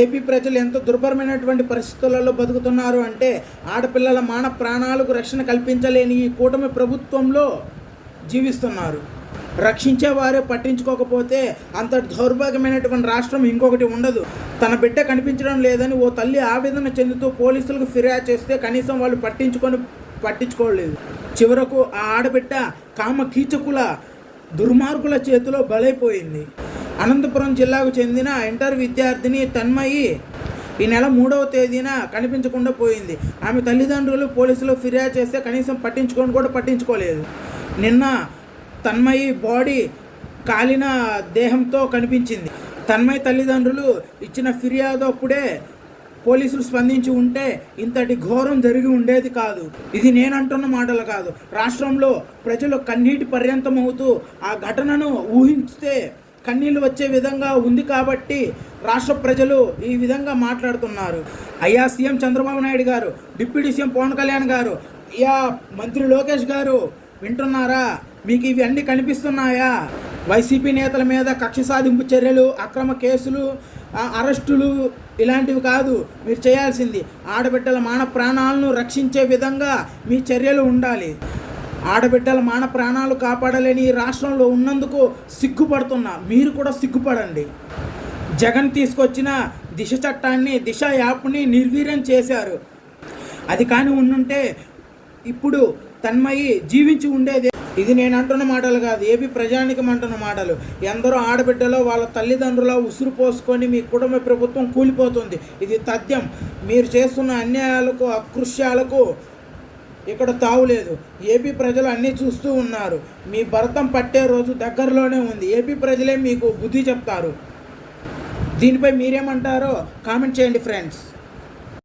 AP ప్రజలు ఎంత దుర్భరమైనటువంటి పరిస్థితులలో బతుకుతున్నారు అంటే ఆడపిల్లల మాన ప్రాణాలకు రక్షణ కల్పించలేని ఈ కూటమి ప్రభుత్వంలో జీవిస్తున్నారు. రక్షించే వారే పట్టించుకోకపోతే అంత దౌర్భాగ్యమైనటువంటి రాష్ట్రం ఇంకొకటి ఉండదు. తన బిడ్డ కనిపించడం లేదని ఓ తల్లి ఆవేదన చెందుతూ పోలీసులకు ఫిర్యాదు చేస్తే కనీసం వాళ్ళు పట్టించుకొని పట్టించుకోలేదు. చివరకు ఆ ఆడబిడ్డ కామ కీచకుల దుర్మార్గుల చేతిలో బలైపోయింది. అనంతపురం జిల్లాకు చెందిన ఇంటర్ విద్యార్థిని తన్మయి ఈ నెల మూడవ తేదీన కనిపించకుండా పోయింది. ఆమె తల్లిదండ్రులు పోలీసులు ఫిర్యాదు చేస్తే కనీసం పట్టించుకొని కూడా పట్టించుకోలేదు. నిన్న తన్మయి బాడీ కాలిన దేహంతో కనిపించింది. తన్మయి తల్లిదండ్రులు ఇచ్చిన ఫిర్యాదు అప్పుడే పోలీసులు స్పందించి ఉంటే ఇంతటి ఘోరం జరిగి ఉండేది కాదు. ఇది నేనంటున్న మాటలు కాదు. రాష్ట్రంలో ప్రజలు కన్నీటి పర్యంతమవుతూ ఆ ఘటనను ఊహించితే కన్నీళ్ళు వచ్చే విధంగా ఉంది కాబట్టి రాష్ట్ర ప్రజలు ఈ విధంగా మాట్లాడుతున్నారు. అయ్యా సీఎం చంద్రబాబు నాయుడు గారు డిప్యూటీ సీఎం పవన్ కళ్యాణ్ గారు అయ్యా మంత్రి లోకేష్ గారు వింటున్నారా? మీకు ఇవి అన్నీ కనిపిస్తున్నాయా? వైసీపీ నేతల మీద కక్ష సాధింపు చర్యలు అక్రమ కేసులు అరెస్టులు ఇలాంటివి కాదు మీరు చేయాల్సింది ఆడబిడ్డల మాన ప్రాణాలను రక్షించే విధంగా మీ చర్యలు ఉండాలి. ఆడబిడ్డల మాన ప్రాణాలు కాపాడలేని ఈ రాష్ట్రంలో ఉన్నందుకు సిగ్గుపడుతున్నా. మీరు కూడా సిగ్గుపడండి. జగన్ తీసుకొచ్చిన దిశ చట్టాన్ని దిశ యాప్ని నిర్వీర్యం చేశారు. అది కానీ ఉండుంటే ఇప్పుడు తన్మయి జీవించి ఉండేది. ఇది నేను అంటున్న మాటలు కాదు. ఏపీ ప్రజానికం అంటున్న మాటలు. ఎందరో ఆడబిడ్డలో వాళ్ళ తల్లిదండ్రుల ఉసురు పోసుకొని మీ కుటుంబ ప్రభుత్వం కూలిపోతుంది. ఇది తథ్యం. మీరు చేస్తున్న అన్యాయాలకు అకృష్యాలకు ఇక్కడ తావులేదు ఏపీ ప్రజలు అన్నీ చూస్తూ ఉన్నారు. మీ భరతం పట్టే రోజు దగ్గరలోనే ఉంది. ఏపీ ప్రజలే మీకు బుద్ధి చెప్తారు. దీనిపై మీరేమంటారో కామెంట్ చేయండి ఫ్రెండ్స్.